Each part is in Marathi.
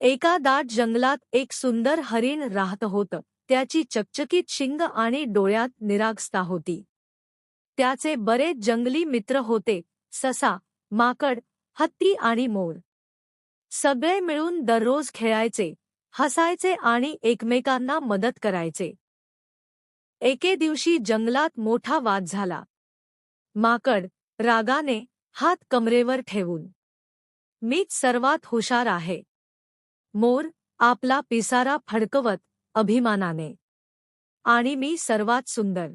एका दाट जंगलात एक सुंदर हरिण राहत होतं. त्याची चकचकीत शिंग आणि डोळ्यात निरागस्ता होती. त्याचे बरेच जंगली मित्र होते. ससा माकड हत्ती आणि मोर. सगळे मिळून दररोज खेळायचे हसायचे आणि एकमेकांना मदत करायचे. एके दिवशी जंगलात मोठा वाद झाला. माकड रागाने हात कमरेवर ठेवून मीच सर्वात हुशार आहे. मोर आपला पिसारा फडकवत अभिमानाने. आणि मी सर्वात सुंदर.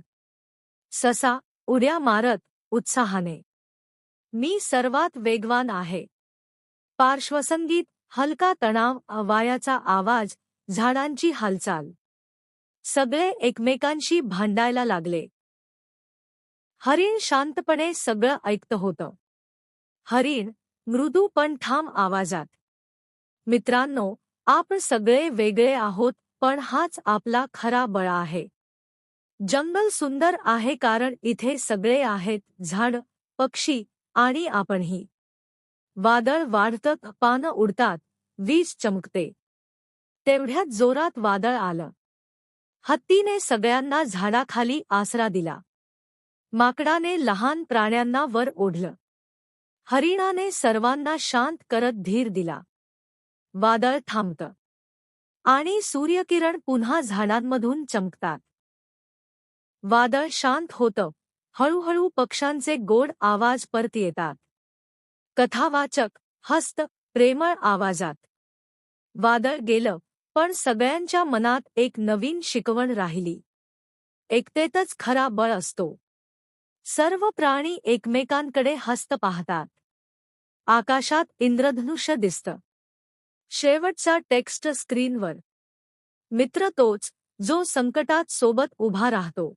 ससा उड्या मारत उत्साहाने. मी सर्वात वेगवान आहे. पार्श्वसंगीत हलका तणाव वायाचा आवाज झाडांची हालचाल. सगळे एकमेकांशी भांडायला लागले. हरिण शांतपणे सगळं ऐकत होतं. हरिण मृदू पण ठाम आवाजात. मित्रांनो आपण सगळे वेगळे आहोत पण हाच आपला खरा बळा आहे. जंगल सुंदर आहे कारण इथे सगळे आहेत झाड पक्षी आणि आपणही. वादळ वाढतं पानं उडतात वीज चमकते. तेवढ्यात जोरात वादळ आलं. हत्तीने सगळ्यांना झाडाखाली आसरा दिला. माकडाने लहान प्राण्यांना वर ओढलं. हरिणाने सर्वांना शांत करत धीर दिला. वादळ थांबतं. आणि सूर्यकिरण पुन्हा झाडांमधून चमकतात. वादळ शांत होतं. हळूहळू पक्ष्यांचे गोड आवाज परत येतात. कथावाचक हस्त प्रेमळ आवाजात. वादळ गेलं पण सगळ्यांच्या मनात एक नवीन शिकवण राहिली. एकतेतच खरा बळ असतो. सर्व प्राणी एकमेकांकडे हस्त पाहतात. आकाशात इंद्रधनुष्य दिसतं. शेवटचा टेक्स्ट स्क्रीनवर. मित्र तोच जो संकटात सोबत उभा राहतो.